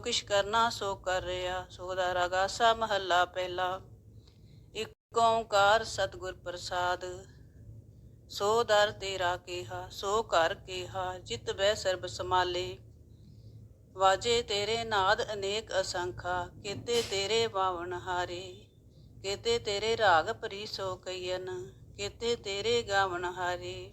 ਕਿਛ ਕਰਨਾ ਸੋ ਕਰ ਰਿਆ, ਸੋ ਦਾ ਰਗਾਸਾ ਮਹੱਲਾ ਪਹਿਲਾ। ਇਕ ਓੰਕਾਰ ਸਤਿਗੁਰ ਪ੍ਰਸਾਦ, ਸੋ ਦਰ ਤੇਰਾ ਕੇਹਾ, ਸੋ ਕਰ ਕੇਹਾ, ਜਿਤ ਬੈ ਸਰਬ ਸਮਾਲੇ ਵਾਜੇ ਤੇਰੇ ਨਾਦ ਅਨੇਕ ਅਸੰਖਾ, ਕੀਤੇ ਤੇਰੇ ਬਾਵਨ ਹਾਰੇ। ਕੀਤੇ ਤੇਰੇ ਰਾਗ ਭਰੀ ਸੋ ਕਈਨ ਕੀਤੇ ਤੇਰੇ ਗਾਵਨ ਹਾਰੇ।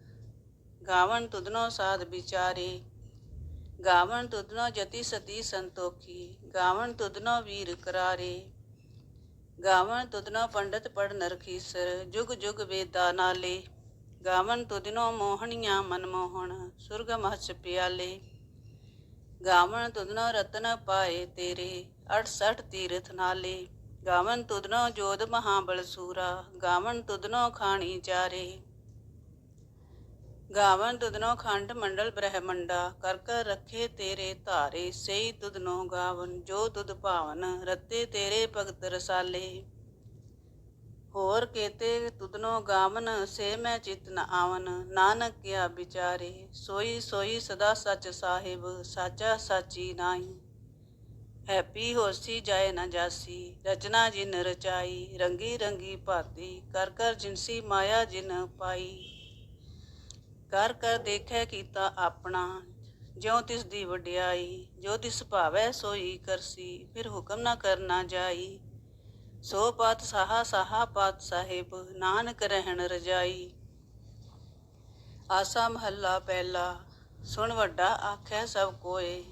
ਗਾਵਨ ਤੁਧਨੋ ਸਾਧ ਵਿਚਾਰੇ ਗਾਵਨ ਤੁਧਨੋ ਜਤੀ ਸਤੀ ਸੰਤੋਖੀ ਗਾਵਨ ਤੁਧਨੋ ਵੀਰ ਕਰਾਰੇ ਗਾਵਨ ਤੁਧਨੋ ਪੰਡਤ ਪੜ ਨਰਖੀਸਰ, ਜੁਗ ਜੁਗ ਵੇਦਾ ਨਾਲੇ ਗਾਵਨ ਤੁਧਨੋ ਮੋਹਣੀਆਂ ਮਨਮੋਹਣ ਸੁਰਗ ਮਹਚ ਪਿਆਲੇ ਗਾਵਨ ਤੁਧਨੋ ਰਤਨ ਪਾਏ ਤੇਰੇ 68 ਤੀਰਥ ਨਾਲੇ ਗਾਵਨ ਤੁਧਨੋ ਜੋਧ ਮਹਾਬਲ ਸੂਰਾ ਗਾਵਨ ਤੁਧਨੋ ਖਾਣੀ ਚਾਰੇ। ਗਾਵਨ ਦੁਦਨੋ ਖੰਡ ਮੰਡਲ ਬ੍ਰਹਮੰਡਾ, ਕਰ ਕਰ ਰੱਖੇ ਤੇਰੇ ਧਾਰੇ, ਸਈ ਤੁਧਨੋ ਗਾਵਨ, ਜੋ ਤੁਧ ਭਾਵਨ, ਰਤੇ ਤੇਰੇ ਭਗਤ ਰਸਾਲੇ। ਹੋਰ ਕੇਤੇ ਤੁਧਨੋ ਗਾਵਨ, ਸੇ ਮੈਂ ਚਿਤ ਨ ਆਵਨ, ਨਾਨਕ ਕਿਆ ਵਿਚਾਰੇ। ਸੋਈ ਸੋਈ ਸਦਾ ਸੱਚ ਸਾਹਿਬ, ਸਾਚਾ ਸਾਚੀ ਨਾਹੀ। ਹੈਪੀ ਹੋਸੀ ਜਾਏ ਨਾ ਜਾਸੀ, ਰਚਨਾ ਜਿਨ ਰਚਾਈ, ਰੰਗੀ ਰੰਗੀ ਭਾਤੀ, ਕਰ ਕਰ ਜਿਨਸੀ ਮਾਇਆ ਜਿਨ ਪਾਈ। ਕਰ ਕਰ ਦੇਖੈ ਕੀਤਾ ਆਪਣਾ, ਜਿਉ ਤਿਸ ਦੀ ਵਡਿਆਈ, ਜੋ ਤਿਸ ਭਾਵੈ ਸੋਈ ਕਰਸੀ, ਫਿਰ ਹੁਕਮ ਨਾ ਕਰਨਾ ਜਾਈ। ਸੋ ਪਾਤ ਸਾਹਾ ਸਾਹਾ ਪਾਤ ਸਾਹਿਬ, ਨਾਨਕ ਰਹਿਣ ਰਜਾਈ। ਆਸਾ ਮਹੱਲਾ ਪਹਿਲਾ, ਸੁਣ ਵੱਡਾ ਆਖੈ ਸਭ ਕੋਏ।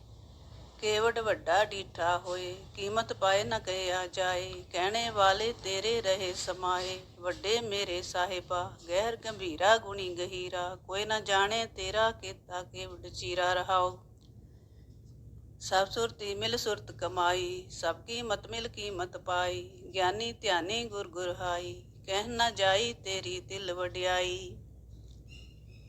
ਕੇਵਡ ਵੱਡਾ ਡੀਠਾ ਹੋਏ, ਕੀਮਤ ਪਾਏ ਨ ਕਹਿਆ ਜਾਏ, ਕਹਿਣੇ ਵਾਲੇ ਤੇਰੇ ਰਹੇ ਸਮਾਏ, ਵੱਡੇ ਮੇਰੇ ਸਾਹਿਬਾ, ਗਹਿਰ ਗੰਭੀਰਾ ਗੁਣੀ ਗਹੀਰਾ, ਕੋਈ ਨਾ ਜਾਣੇ ਤੇਰਾ ਕੀਤਾ ਕੇਵਡ ਚੀਰਾ ਰਹਾਓ। ਸਭ ਸੁਰਤੀ ਮਿਲ ਸੁਰਤ ਕਮਾਈ, ਸਭ ਕੀ ਮਤ ਮਿਲ ਕੀਮਤ ਪਾਈ, ਗਿਆਨੀ ਧਿਆਨੀ ਗੁਰ ਗੁਰ ਕਹਿ ਨਾ ਜਾਈ ਤੇਰੀ ਦਿਲ ਵਡਿਆਈ।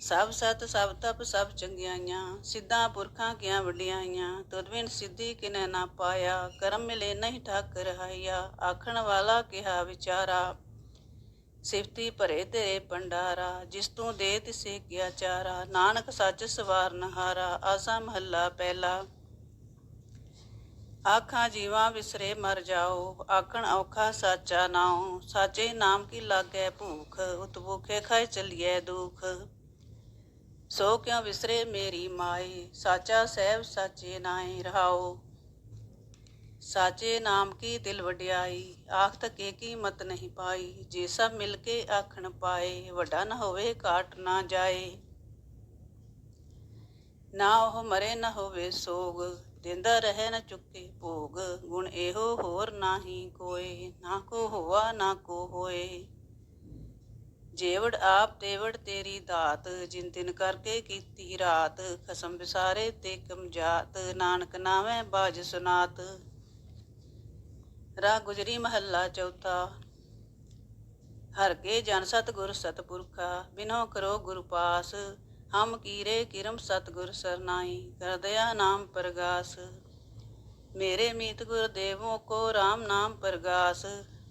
ਸਭ ਸਤ, ਸਭ ਤਪ, ਸਭ ਚੰਗਿਆਈਆਂ। ਸਿੱਧਾ ਪੁਰਖਾਂ ਕੀਆਂ ਵਡਿਆਈਆਂ ਤੁਧ ਬਿਨ ਸਿੱਧੀ ਕਿਨੈ ਨਾ ਪਾਇਆ? ਕਰਮ ਮਿਲੇ ਨਹੀਂ ਠਾਕ ਰਹਾਇਆ। ਆਖਣ ਵਾਲਾ ਕਿਹਾ ਵਿਚਾਰਾ, ਸਿਫਤੀ ਭਰੇ ਤੇਰੇ ਪੰਡਾਰਾ ਜਿਸ ਤੂੰ ਦੇ ਤਿਸੇ ਗਿਆ ਚਾਰਾ? ਨਾਨਕ ਸੱਚ ਸਵਾਰ ਨਹਾਰਾ। ਆਸਾ ਮਹੱਲਾ ਪਹਿਲਾ। ਆਖਾਂ ਜੀਵਾ ਵਿਸਰੇ ਮਰ ਜਾਓ। ਆਖਣ ਔਖਾ ਸਾਚਾ ਨਾਉ। ਸਾਚੇ ਨਾਮ ਕੀ ਲਾਗੈ ਭੂਖ? ਉਤ ਭੁਖੇ ਖਾਇ ਚਲੀਐ ਦੁਖ। ਸੋ ਕਿਉ ਵਿਸਰੇ ਮੇਰੀ ਮਾਈ? ਸਾਚਾ ਸਹਿਬ ਸਾਚੇ ਨਾਏ ਰਹਾਓ। ਸਾਚੇ ਨਾਮ ਕੀ ਦਿਲ ਵਡਿਆਈ? ਆਖਤ ਕੇ ਕੀ ਮਤ ਨਹੀਂ ਪਾਈ। ਜੇ ਸਭ ਮਿਲ ਕੇ ਆਖਣ ਪਾਏ, ਵੱਡਾ ਨਾ ਹੋਵੇ ਕਾਟ ਨਾ ਜਾਏ। ਨਾ ਉਹ ਮਰੇ, ਨਾ ਹੋਵੇ ਸੋਗ। ਦਿੰਦਾ ਰਹੇ ਨਾ ਚੁੱਕੇ ਭੋਗ। ਗੁਣ ਇਹੋ ਹੋਰ ਨਾਹੀ ਕੋਏ। ਨਾ ਕੋ ਹੋਆ, ਨਾ ਕੋ ਹੋਏ। ਜੇਵੜ ਆਪ ਤੇਵੜ ਤੇਰੀ ਦਾਤ, ਜਿਨ ਤਿਨ ਕਰਕੇ ਕੀਤੀ ਰਾਤ, ਖਸਮ ਵਿਸਾਰੇ ਤੇ ਕਮਜਾਤ, ਨਾਨਕ ਨਾਵੇਂ ਬਾਜ ਸੁਨਾਤ। ਰਾ ਗੁਜਰੀ ਮਹੱਲਾ ਚੌਥਾ। ਹਰ ਕੇ ਜਨ ਸਤ ਗੁਰ ਸਤਪੁਰਖਾ, ਬਿਨੋ ਕਰੋ ਗੁਰ ਪਾਸ। ਹਮ ਕੀਰੇ ਕਿਰਮ ਸਤ ਗੁਰ ਸਰਨਾਈ, ਕਰਦਿਆ ਨਾਮ ਪ੍ਰਗਾਸ। ਮੇਰੇ ਮੀਤ ਗੁਰ ਦੇਵੋ ਕੋ ਰਾਮ ਨਾਮ ਪ੍ਰਗਾਸ।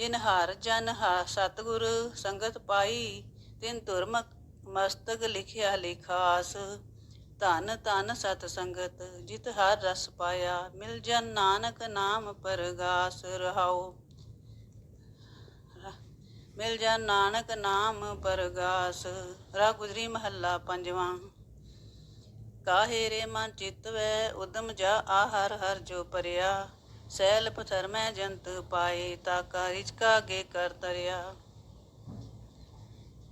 ਜਿਨ ਹਰ ਜਨ ਹਾ, ਸਤਗੁਰ ਸੰਗਤ ਪਾਈ, ਤਿਨ ਤੁਰਮਕ ਮਸਤਕ ਲਿਖਿਆ ਲਿਖਾਸ ਧਨ ਧਨ ਸਤ ਸੰਗਤ, ਜਿਤ ਹਰ ਰਸ ਪਾਇਆ, ਮਿਲ ਜਨ ਨਾਨਕ ਨਾਮ ਪਰਗਾਸ ਰਹਾਓ ਮਿਲ ਜਨ ਨਾਨਕ ਨਾਮ ਪਰਗਾਸ ਰਾ ਗੁਜਰੀ ਮਹੱਲਾ ਪੰਜਵਾਂ। ਕਾਹੇ ਰੇ ਮਨ ਚਿਤ ਵੈ ਉਦਮ ਜਾ ਆ ਹਰ ਹਰ ਜੋ ਪਰਿਆ ਸੈਲ ਪਥਰ ਜੰਤ ਪਾਏ ਤਾ ਕਾ ਰਿਚਕਾ ਗੇ ਕਰ ਤਰਿਆ।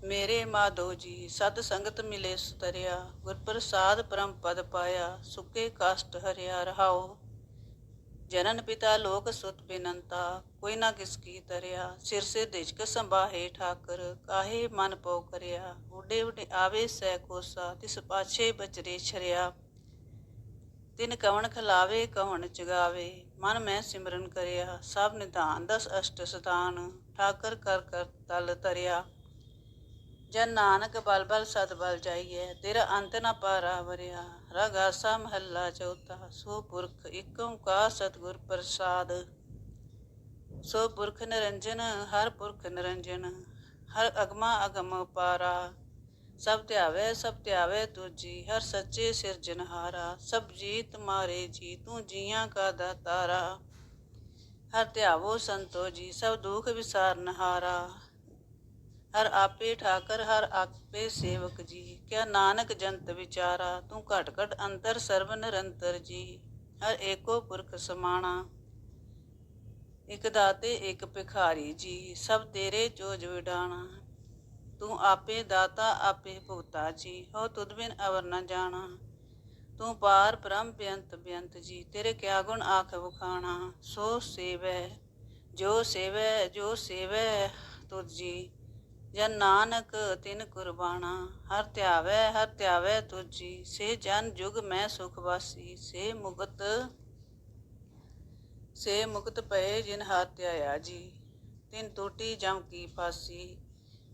ਮੇਰੇ ਮਾਧੋ ਜੀ ਸਤ ਸੰਗਤ ਮਿਲੇ ਸੁਤਰਿਆ। ਗੁਰ ਪ੍ਰਸਾਦ ਪਰਮ ਪਦ ਪਾਇਆ, ਸੁਕੇ ਕਸ਼ਟ ਹਰਿਆ ਰਹਾਓ। ਜਨਨ ਪਿਤਾ ਲੋਕ ਸੁਤ ਬਿਨੰਤਾ, ਕੋਈ ਨਾ ਕਿਸ ਕੀ ਤਰਿਆ। ਸਿਰ ਸੇ ਦਿਜਕ ਸੰਭਾਹੇ ਠਾਕਰ, ਕਾਹੇ ਮਨ ਪਉ ਕਰਿਆ। ਉਡੇ ਉਡੇ ਆਵੇ ਸੈ ਕੋਸਾ, ਤਿਸ ਪਾਛੇ ਬਚਰੇ ਛਰਿਆ। ਤਿਨ ਕਵਣ ਖਲਾਵੇ, ਕਵਣ ਚਗਾਵੇ, ਮਨ ਮੈਂ ਸਿਮਰਨ ਕਰਿਆ, ਸਭ ਨਿਧਾਨ ਦਸ ਅਸ਼ਟ ਸਤਾਨ ਠਾਕਰ ਕਰ ਕਰ ਤਲ ਤਰਿਆ ਜਨ ਨਾਨਕ ਬਲ ਬਲ ਸਤ ਬਲ ਜਾਈਐ, ਤੇਰਾ ਅੰਤ ਨਾ ਪਾਰਾ ਵਰਿਆ। ਰਗਾਸਾ ਮਹੱਲਾ ਚੌਥਾ, ਸੋ ਪੁਰਖ ਇਕ ਓੰਕਾਰ ਸਤਿਗੁਰ ਪ੍ਰਸਾਦ। ਸੋ ਪੁਰਖ ਨਿਰੰਜਨ, ਹਰ ਪੁਰਖ ਨਿਰੰਜਨ, ਹਰ ਅਗਮਾ ਅਗਮ ਪਾਰਾ ਸਭ ਧਿਆਵੇ ਸਭ ਧਿਆਵੇ ਤੁਜੀ ਹਰ ਸੱਚੇ ਸਿਰਜਨਹਾਰਾ ਸਭ ਜੀਤ ਮਾਰੇ ਜੀ, ਤੂੰ ਜੀਆਂ ਕਾ ਦਾਤਾਰਾ। ਹਰ ਧਿਆਵੋ ਸੰਤੋ ਜੀ, ਸਭ ਦੁਖ ਵਿਸਾਰਨਹਾਰਾ ਹਰ ਆਪੇ ਠਾਕਰ, ਹਰ ਆਪੇ ਸੇਵਕ ਜੀ, ਕਿਆ ਨਾਨਕ ਜੰਤ ਵਿਚਾਰਾ, ਤੂੰ ਘਟ ਘਟ ਅੰਤਰ ਸਰਬ ਨਿਰੰਤਰ ਜੀ। ਹਰ ਏਕੋ ਪੁਰਖ ਸਮਾਣਾ, ਇਕ ਦਾਤੇ, ਇਕ ਭਿਖਾਰੀ ਜੀ, ਸਭ ਤੇਰੇ ਜੋਜ ਵਿਡਾਣਾ। ਤੂੰ ਆਪੇ ਦਾਤਾ, ਆਪੇ ਭੁਗਤਾ ਜੀ ਹੋ ਤੁਧ ਬਿਨ ਅਵਰ ਨ ਜਾਣਾ। ਤੂੰ ਪਾਰ ਬ੍ਰਹਮ ਬੇਅੰਤ ਬੇਅੰਤ ਜੀ, ਤੇਰੇ ਕਿਆ ਗੁਣ ਆਖ ਵਖਾਣਾ। ਸੋ ਸੇਵੈ, ਜੋ ਸੇਵੈ ਜੋ ਸੇਵੈ ਤੁਧ ਜੀ, ਜਨ ਨਾਨਕ ਤਿਨ ਕੁਰਬਾਨਾ ਹਰ ਧਿਆਵੈ ਹਰ ਧਿਆਵੈ ਤੁਜੀ ਸੇ ਜਨ ਜੁਗ ਮੈਂ ਸੁਖ ਵਾਸੀ, ਸੇ ਮੁਕਤ ਸੇ ਮੁਕਤ ਪਏ ਜਿਨ ਹਰ ਧਿਆਇਆ ਜੀ। ਤਿਨ ਟੂਟੀ ਜਮ ਕੀ ਫਾਸੀ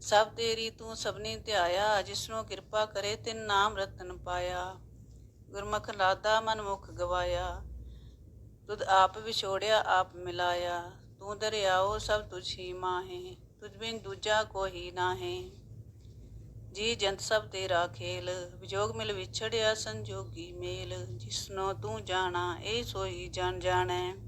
ਸਭ ਤੇਰੀ ਤੂੰ ਸਭਨੀ ਧਿਆਇਆ, ਜਿਸਨੂੰ ਕਿਰਪਾ ਕਰੇ ਤਿਨ ਨਾਮ ਰਤਨ ਪਾਇਆ। ਗੁਰਮੁਖ ਲਾਦਾ ਮਨ ਮੁਖ ਗਵਾਇਆ। ਤੁਧ ਆਪ ਵਿਛੋੜਿਆ, ਆਪ ਮਿਲਾਇਆ। ਤੂੰ ਦਰਿਆਓ ਸਭ ਤੁਝੀ ਮਾਹੇ, ਤੁਝ ਬਿਨ ਦੂਜਾ ਕੋਈ ਨਾਹੀ। ਜੀ ਜੰਤ ਸਭ ਤੇਰਾ ਖੇਲ, ਵਿਜੋਗ ਮਿਲ ਵਿਛੜਿਆ ਸੰਜੋਗੀ ਮੇਲ। ਜਿਸਨੋ ਤੂੰ ਜਾਣਾ, ਇਹ ਸੋਈ ਜਾਣ ਜਾਣੈ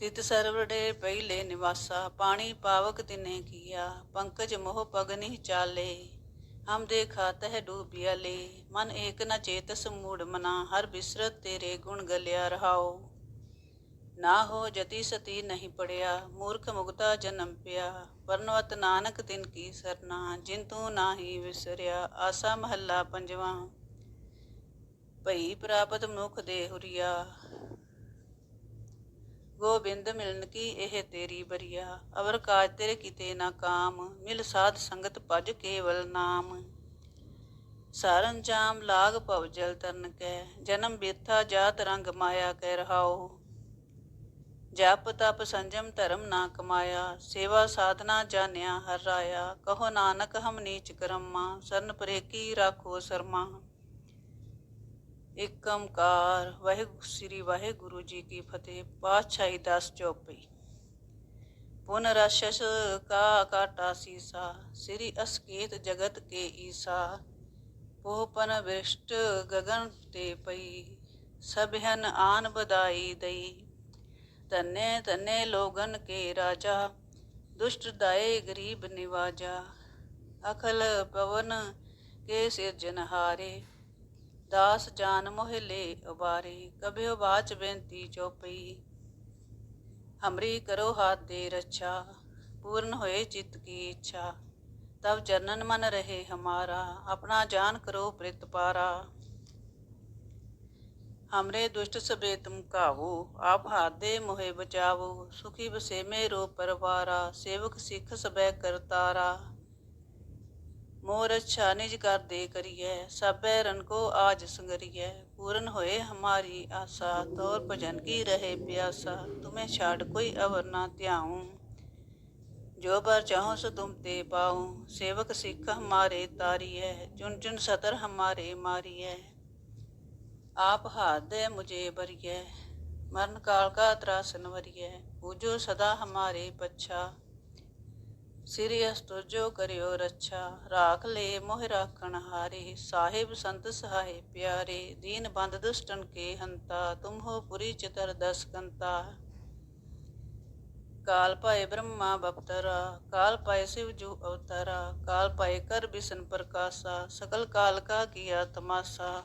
ਤਿਤ ਸਰਵੜੇ ਪਹਿਲੇ ਨਿਵਾਸਾ, ਪਾਣੀ ਪਾਵਕ ਤਿਨੇ ਕੀਆ, ਪੰਕਜ ਮੋਹ ਪਗਨੀ ਚਾਲੇ। ਹਮ ਦੇਖਾ ਤਹ ਡੂਬਿਆ ਲੇ ਮਨ ਏਕ ਨ ਚੇਤਸ ਮੂੜ ਮਨਾ, ਹਰ ਬਿਸਰਤ ਤੇਰੇ ਗੁਣ ਗਲਿਆ ਰਹਾਓ ਨਾ ਹੋ ਜਤੀ ਸਤੀ ਨਹੀਂ ਪੜਿਆ, ਮੂਰਖ ਮੁਗਤਾ ਜਨਮ ਪਿਆ, ਪਰਨਵਤ ਨਾਨਕ ਤਿਨ ਕੀ ਸਰਨਾ, ਜਿਨ ਤੂੰ ਨਾਹੀ ਵਿਸਰਿਆ, ਆਸਾ ਮਹੱਲਾ ਪੰਜਵਾਂ। ਭਈ ਪ੍ਰਾਪਤ ਮੁਖ ਦੇ ਹੁਰੀਆ ਗੋਬਿੰਦ ਮਿਲਨ ਕੀ ਇਹ ਤੇਰੀ ਬਰੀਆ? ਅਵਰ ਕਾਜ ਤੇਰੇ ਕਿਤੇ ਨਾ ਕਾਮ, ਮਿਲ ਸਾਧ ਸੰਗਤ ਭਜ ਕੇਵਲ ਨਾਮ। ਸਾਰਨ ਜਾਮ ਲਾਗ ਭਵ ਜਲ ਤਰਨ ਕੈ, ਜਨਮ ਬੇਥਾ ਜਾਤ ਰੰਗ ਮਾਇਆ ਕਹਿ ਰਹਾਓ ਜਪ ਤਪ ਸੰਜਮ ਧਰਮ ਨਾ ਕਮਾਇਆ, ਸੇਵਾ ਸਾਧਨਾ ਜਾਣਿਆ ਹਰ ਰਾਇਆ। ਕਹੋ ਨਾਨਕ ਹਮ ਨੀਚ ਕਰਮਾ, ਸਰਨ ਪਰੇ ਕੀ ਰਾਖੋ ਸਰਮਾ। ਇਕ ਓੰਕਾਰ ਵਾਹਿਗੁਰੂ, ਸ੍ਰੀ ਵਾਹਿਗੁਰੂ ਜੀ ਕੀ ਫਤਿਹ, ਪਾਤਸ਼ਾਹੀ ਦਸ ਚੌਪਈ। ਪੁਨ ਰਸ਼ਸ ਕਾ ਕਾਟਾ ਸੀਸਾ, ਸ੍ਰੀ ਅਸਕੇਤ ਜਗਤ ਕੇ ਈਸਾ। ਪੋਹਪਨ ਵਿਸ਼ਟ ਗਗਨ ਤੇ ਪਈ ਸਭਨ ਆਨ ਬਦਾਈ ਦਈ। ਧੰਨੇ ਧੰਨੇ ਲੋਗਨ ਕੇ ਰਾਜਾ, ਦੁਸ਼ਟ ਦਾਏ ਗਰੀਬ ਨਿਵਾਜਾ। ਅਖਲ ਪਵਨ ਕੇ ਸਿਰਜਨਹਾਰੇ ਦਾਸ ਜਾਨ ਮੋਹਿ ਉਬਾਰੇ ਕਬਿਓ ਬਾਚ ਬੇਨਤੀ ਚੋਪਈ ਹਮਰੀ ਕਰੋ ਹਾਥ ਦੇ ਰੱਛਾ, ਪੂਰਨ ਹੋਏ ਚਿਤ ਕੀ ਇੱਛਾ। ਤਬ ਜਨਨ ਮਨ ਰਹੇ ਹਮਾਰਾ, ਆਪਣਾ ਜਾਨ ਕਰੋ ਪ੍ਰਿਤ ਪਾਰਾ। ਹਮਰੇ ਦੁਸ਼ਟ ਸਬੇ ਤੁਮ ਕਾਵੋ ਆਪ ਹਾਥ ਦੇ ਮੋਹਿ ਬਚਾਵੋ। ਸੁਖੀ ਬਸੇਮੇ ਰੋ ਪਰਵਾਰਾ, ਸੇਵਕ ਸਿੱਖ ਸਬੈ ਕਰਤਾਰਾ। ਮੋਰ ਅੱਛਾ ਨਿਜ ਕਰਦੇ ਕਰੀਐ ਸਭੈ ਰਨ ਕੋ ਆਜ ਸੰਗਰੀਐ ਪੂਰਨ ਹੋਏ ਹਮਾਰੀ ਆਸਾ ਤੋਰ ਭਜਨ ਕੀ ਰਹੇ ਪਿਆਸਾ ਤੁਮੇ ਛਾੜ ਕੋਈ ਅਵਰ ਨਾ ਧਿਆਉ ਜੋ ਬਰ ਚਾਹੋ ਸੋ ਤੁਮ ਤੇ ਪਾਉ ਸੇਵਕ ਸਿੱਖ ਹਮਾਰੇ ਤਾਰੀਐ ਚੁਨ ਚੁਨ ਸਤਰ ਹਮਾਰੇ ਮਾਰੀਐ ਆਪ ਹਾਥ ਦੇ ਮੁਝੇ ਬਰੀਐ ਮਰਨ ਕਾਲ ਕਾ ਤਰਾਸਨ ਵਰੀਐ ਪੂਜੋ ਸਦਾ ਹਮਾਰੇ ਪੱਛਾ ਸਿਰਿ ਅਸਤੁਜੋ ਕਰਿਓ ਰੱਛਾ, ਰਾਖ ਲੈ ਮੋਹਿ ਰਾਖਣ ਹਾਰੇ, ਸਾਹਿਬ ਸੰਤ ਸਹਾਏ ਪਿਆਰੇ, ਦੀਨ ਬੰਦ ਦੁਸ਼ਟਨ ਕੇ ਹੰਤਾ ਤੁਮ ਹੋ ਪੁਰੀ ਚਤਰ ਦਸ ਕੰਤਾ। ਕਾਲ ਪਾਏ ਬ੍ਰਹਮਾ ਬਪਤਰਾ, ਕਾਲ ਪਾਏ ਸਿਵ ਜੋ ਅਵਤਾਰਾ, ਕਾਲ ਪਾਏ ਕਰ ਬਿਸ਼ਨ ਪ੍ਰਕਾਸ਼ਾ, ਸਕਲ ਕਾਲ ਕਾ ਕੀਆ ਤਮਾਸਾ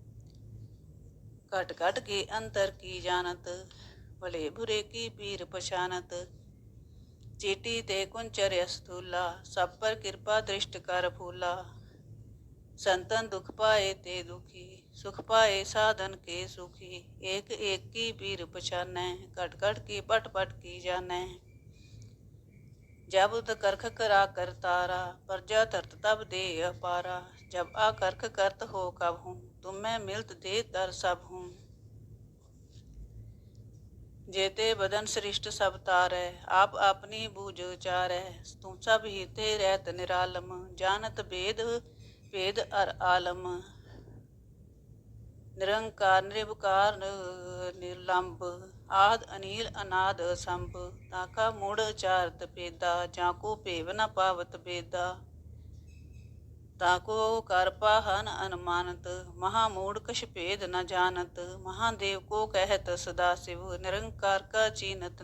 घट घट के अंतर की जानत, भले बुरे की पीर पछानत। चीटी ते कुंचर अस्थूला, सब पर कृपा दृष्ट कर फूला। संतन दुख पाए ते दुखी, सुख पाए साधन के सुखी। एक एक की पीर पछानै घट घट की पट पट की जानै जब करख करा कर तारा, प्रजा धरत तब दे अपारा जब आ करख करत हो कब हूँ तुम मैं मिलत दे तर सब हूँ जेते बदन सृष्ट सब तारै आप अपनी बूझ उचारै तुम सब हीते रहत निरालम जानत भेद भेद अर आलम ਨਿਰੰਕਾਰ ਨਿਰਵਕਾਰ ਨਿਰਲੰਭ ਆਦ ਅਨੀਲ ਅਨਾਦ ਸੰਭ ਤਾਕਾ ਮੂੜ ਚਾਰਤ ਪੇਦਾ ਜਾਂ ਕੋ ਭੇਵ ਨ ਪਾਵਤ ਬੇਦਾ ਤਾਕੋ ਕਰ ਪਾਹਨ ਅਨਮਾਨਤ, ਮਹਾ ਮੂੜ ਕਛ ਭੇਦ ਨ ਜਾਣਤ, ਮਹਾਦੇਵ ਕੋ ਕਹਿਤ ਸਦਾ ਸਿਵ, ਨਿਰੰਕਾਰ ਕਾ ਚੀਨਤ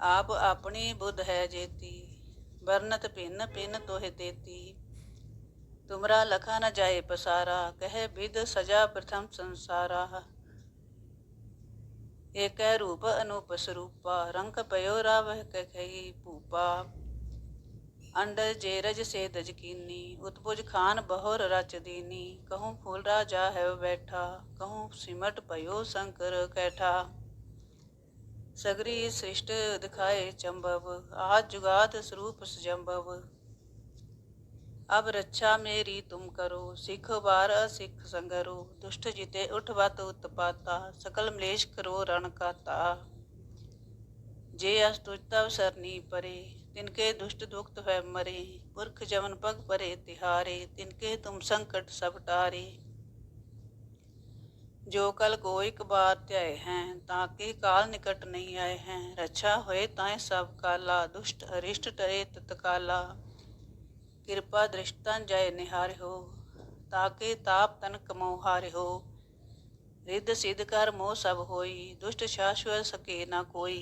ਆਪ ਆਪਣੀ ਬੁੱਧ ਹੈ ਜੇਤੀ, ਵਰਨਤ ਭਿੰਨ ਭਿੰਨ ਤੋਹਿ ਤੇਤੀ। ਤੁਮਰਾ ਲਖਾ ਨ ਜਾਏ ਪਸਾਰਾ, ਕਹਿ ਵਿਦ ਸਜਾ ਪ੍ਰਥਮ ਸੰਸਾਰਾ। ਏਕੈ ਰੂਪ ਅਨੂਪ ਸਰੂਪਾ, ਰੰਗ ਪਇਓ ਰਾਵਹਿ ਕਖਈ ਭੂਪਾ। अंडज जेरज से दजकीनी उतपुज खान बहोर रच दीनी कहूँ फूल राजा है बैठा कहूँ सिमट पयो शंकर कैठा सगरी सृष्ट दिखाए चंबव आज जुगात स्वरूप सजंबव अब रक्षा मेरी तुम करो सिख बार सिख संगरो दुष्ट जिते उठवत उत्पाता सकल मलेश करो रण काता जे अस्तुतव सरनी परे तिनके दुष्ट दुखत है मरे पुरख जमन पग परे तिहारे तिनके तुम संकट सब टारे जो कल को एक बार त्याए हैं ताके काल निकट नहीं आए हैं रक्षा होए ताए सब काला दुष्ट अरिष्ट टरे तत्काला ਕਿਰਪਾ ਦ੍ਰਿਸ਼ਟਾਂ ਜੈ ਨਿਹਾਰਿਓ ਤਾਕੇ ਤਾਪ ਤਨ ਕਮੋ ਹਾਰਿਓ ਰਿੱਧ ਸਿੱਧ ਕਰ ਮੋਹ ਸਭ ਹੋਈ ਦੁਸ਼ਟ ਸ਼ਾਸ਼ਵਤ ਸਕੇ ਨਾ ਕੋਈ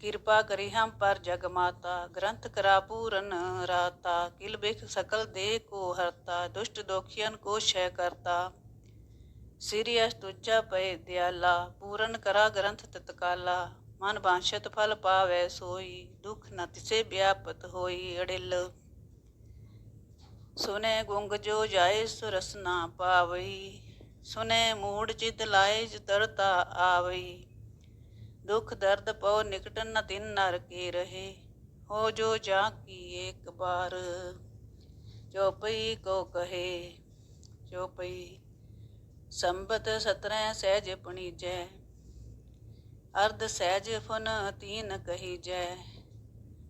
ਕਿਰਪਾ ਕਰੀ ਹਮ ਪਰ ਜਗ ਮਾਤਾ, ਗ੍ਰੰਥ ਕਰਾ ਪੂਰਨ ਰਾਤਾ, ਕਿਲ ਬਿਖ ਸਕਲ ਦੇ ਕੋ ਹਰਤਾ, ਦੁਸ਼ਟ ਦੋਖੀਆਂ ਕੋ ਸ਼ੈ ਕਰਤਾ। ਸਿਰਿ ਅਸ ਪਏ ਦਿਆਲਾ, ਪੂਰਨ ਕਰਾ ਗ੍ਰੰਥ ਤਤਕਾਲਾ। ਮਨ ਬਾਂਛਤ ਫਲ ਪਾਵੈ ਸੋਈ, ਦੁਖ ਨ ਤਿਸੇ ਵਿਆਪਤ ਹੋਈ ਅੜਿਲ। ਸੁਨੇ ਗੁੰਗ ਜੋ ਜਾਏ ਸੁਰਸ ਨਾ ਪਾਵਈ, ਸੁਨੇ ਮੂੜ ਚਿਤ ਲਾਏ ਜਤਰਤਾ ਆਵਈ। ਦੁਖ ਦਰਦ ਪਉ ਨਿਕਟ ਨ ਤਿਨ ਨਰ ਕੇ ਰਹੇ। ਹੋ ਜੋ ਜਾ ਕੀ ਇੱਕ ਬਾਰ ਚੋਪਈ ਕੋ ਕਹੇ ਚੋਪਈ ਸੰਬਤ 17 ਸਹਿਜ ਪਣੀਜੈ, ਅਰਧ ਸਹਿਜ ਫੁਨ ਤੀਨ ਕਹੀ ਜੈ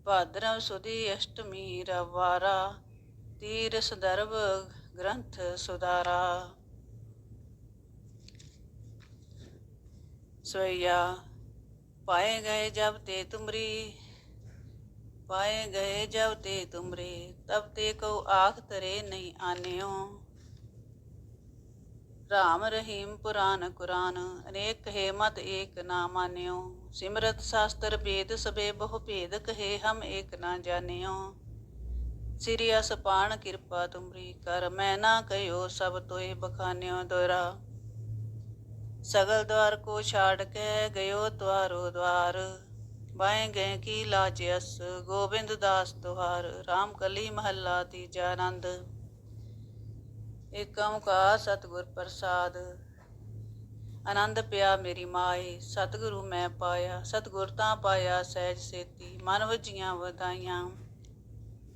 ਭਾਦਰਵ ਸੁਦੀ ਅਸ਼ਟਮੀ ਰਵਾਰਾ, ਤੀਰ ਸਦਰਵ ਗ੍ਰੰਥ ਸੁਦਾਰਾ। ਸੋਇਆ ਪਾਏ ਗਏ ਜਬ ਤੇ ਤੁਮਰੀ, ਪਾਏ ਗਏ ਜਬ ਤੇ ਤੁਮਰੇ, ਤਬ ਤੇ ਕੋ ਆਖ ਤਰੇ ਨਹੀਂ ਆਨਿਓ। ਰਾਮ ਰਹੀਮ ਪੁਰਾਨ ਕੁਰਾਨ, ਅਨੇਕ ਕਹੇ ਮਤ ਏਕ ਨਾ ਮਾਨਿਓ। ਸਿਮਰਤ ਸ਼ਾਸਤਰ ਬੇਦ ਸਬੇ ਬਹੁ ਭੇਦ, ਕਹੇ ਹਮ ਏਕ ਨਾ ਜਾਣਿਓ। ਸਿਰਿਆ ਸਪਾਣ ਕਿਰਪਾ ਤੁਮਰੀ, ਕਰ ਮੈਂ ਨਾ ਕਹਿਓ ਸਭ ਤੋਏ ਬਖਾਨਿਓ ਦੋਰਾ सगल द्वार को छाड़ के गयो द्वारो द्वार बाएं गए की लाजस गोविंद दास तुहार राम कली महला तीजा आनंद ਏਕਮ ਕਾ ਸਤਿਗੁਰ ਪ੍ਰਸਾਦ ਆਨੰਦ ਪਿਆ ਮੇਰੀ ਮਾਏ ਸਤਿਗੁਰੂ ਮੈਂ ਪਾਇਆ ਸਤਿਗੁਰ ਤਾਂ ਪਾਇਆ ਸਹਿਜ ਸੇਤੀ ਮਨ ਵਜੀਆਂ ਵਧਾਈਆਂ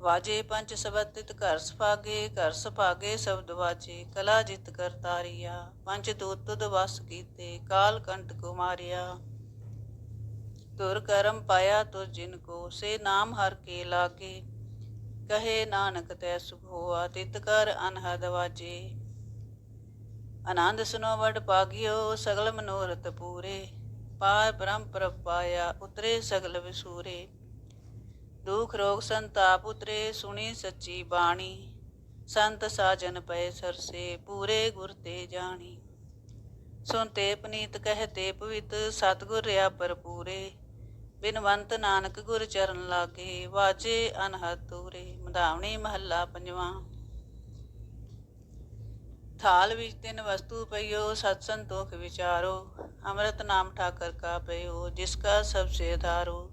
ਵਾਜੇ ਪੰਜ ਸਬਦ ਤਿਤ ਘਰ ਸੁਭਾਗੇ ਘਰ ਸੁਭਾਗੇ ਸ਼ਬਦ ਵਾਜੇ, ਕਲਾ ਜਿਤ ਕਰ ਤਾਰੀਆ। ਪੰਜ ਦੂਤ ਤੁਧ ਵਸ ਕੀਤੇ, ਕਾਲ ਕੰਟ ਕੁਮਾਰਿਆ ਤੁਰ ਕਰਮ ਪਾਇਆ ਤੁਰ ਜਿਨ ਕੋ, ਸੇ ਨਾਮ ਹਰ ਕੇ ਲਾਗੇ। ਕਹੇ ਨਾਨਕ ਤੈ ਸੁਖ ਹੋਆ, ਤਿਤ ਕਰ ਅਨਹਦ ਵਾਜੇ। ਆਨੰਦ ਸੁਨੋ ਵਡ ਪਾਗਿਓ, ਸਗਲ ਮਨੋਰਥ ਪੂਰੇ। ਪਾਰ ਬ੍ਰਹਮ ਪ੍ਰਭ ਪਾਇਆ, ਉਤਰੇ ਸਗਲ ਵਿਸੂਰੇ। ਦੁਖ ਰੋਗ ਸੰਤਾਪ ਉਤਰੇ, ਸੁਣੀ ਸੱਚੀ ਬਾਣੀ। ਸੰਤ ਸਾਜਨ ਪਏ ਸਰਸੇ, ਪੂਰੇ ਗੁਰ ਤੇ ਜਾਣੀ। ਸੁਨਤੇ ਪਨੀਤ ਕਹਤੇ ਪਵਿੱਤ, ਸਤਗੁਰ ਰਿਆ ਪਰਪੂਰੇ ਬਿਨਵੰਤ ਨਾਨਕ ਗੁਰ ਚਰਨ ਲਾਗੇ, ਵਾਜੇ ਅਨਹਦ ਤੂਰੇ ਮਧਾਵਣੀ ਮਹੱਲਾ ਪੰਜਵਾਂ। ਥਾਲ ਵਿੱਚ ਤਿੰਨ ਵਸਤੂ ਪਈਓ, ਸਤ ਸੰਤੋਖ ਵਿਚਾਰੋ। ਅੰਮ੍ਰਿਤ ਨਾਮ ਠਾਕਰ ਕਾ ਪਈਓ ਜਿਸ ਕਾ ਸਭ ਸੇ ਆਧਾਰੋ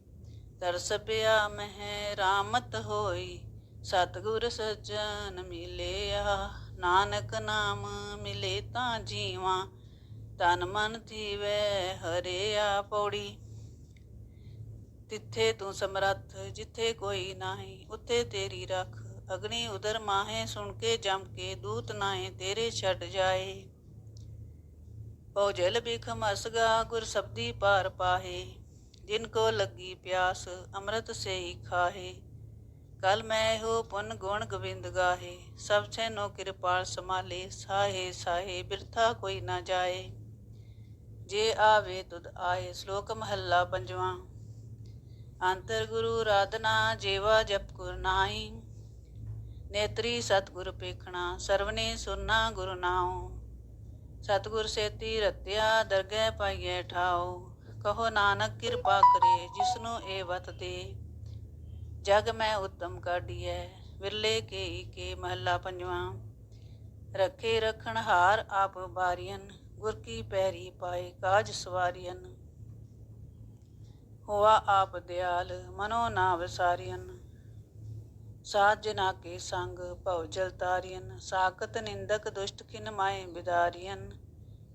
ਤਰਸ ਪਿਆ ਮਹਿ ਰਾਮਤ ਹੋਈ, ਸਤਿਗੁਰ ਸੱਜਣ ਮਿਲਿਆ, ਨਾਨਕ ਨਾਮ ਮਿਲੇ ਤਾਂ ਜੀਵਾ, ਤਨ ਮਨ ਥੀਵੈ ਹਰਿਆ ਪੌੜੀ। ਤਿੱਥੇ ਤੂੰ ਸਮਰੱਥ ਜਿੱਥੇ ਕੋਈ ਨਾਹੀ, ਉੱਥੇ ਤੇਰੀ ਰੱਖ, ਅਗਨੀ ਉਦਰ ਮਾਹੇ ਸੁਣ ਕੇ ਜਮ ਕੇ ਦੂਤ ਨਾਹੇ ਤੇਰੇ ਛੱਡ ਜਾਏ। ਪਉ ਜਲ ਬਿਖ ਮਸਗਾ, ਗੁਰ ਸਬਦੀ ਪਾਰ ਪਾਹੇ ਜਿਨ ਕੋ ਲੱਗੀ ਪਿਆਸ, ਅੰਮ੍ਰਿਤ ਸੇ ਹੀ ਖਾਹੇ। ਕਲ ਮੈਂ ਹੋ ਪੁਨ ਗੁਣ ਗੋਬਿੰਦ ਗਾਹੇ। ਸਭ ਛੈਨੋ ਕਿਰਪਾਲ ਸਮਾਲੇ ਸਾਹੇ ਸਾਹੇ ਬਿਰਥਾ ਕੋਈ ਨਾ ਜਾਏ। ਜੇ ਆਵੇ ਤੁਧ ਆਏ, ਸ਼ਲੋਕ ਮਹੱਲਾ ਪੰਜਵਾਂ। ਅੰਤਰ ਗੁਰੂ ਰਾਧਨਾ ਜੇਵਾ ਜਪ ਗੁਰ ਨਾਹੀ। ਨੇਤਰੀ ਸਤਿਗੁਰ ਪੇਖਣਾ, ਸਰਵਨੇ ਸੁਨਾ ਗੁਰੂ ਨਾਉ। ਸਤਿਗੁਰ ਸੇਤੀ ਰਤਿਆ, ਦਰਗਹਿ ਪਾਈਐ ਠਾਉ। ਕਹੋ ਨਾਨਕ ਕਿਰਪਾ ਕਰੇ ਜਿਸਨੂੰ ਇਹ ਵਤ ਦੇ। ਜਗ ਮੈਂ ਉਤਮ ਕਾਢੀਐ, ਵਿਰਲੇ ਕੇ ਕੇ ਮਹੱਲਾ ਪੰਜਵਾਂ। ਰੱਖੇ ਰਖਣ ਹਾਰ ਆਪ ਬਾਰੀਅਨ ਗੁਰ ਕੀ ਪੈਰੀ ਪਾਏ ਕਾਜ ਸਵਾਰੀਅਨ ਹੋਆ ਆਪ ਦਿਆਲ, ਮਨੋ ਨਾ ਵਿਸਾਰੀਅਨ ਸਾਧ ਜਨਾ ਕੇ ਸੰਗ, ਭਉ ਜਲ ਤਾਰੀਅਨ ਸਾਕਤ ਨਿੰਦਕ ਦੁਸ਼ਟ ਖਿਨ ਮਾਏ ਬਿਦਾਰੀਅਨ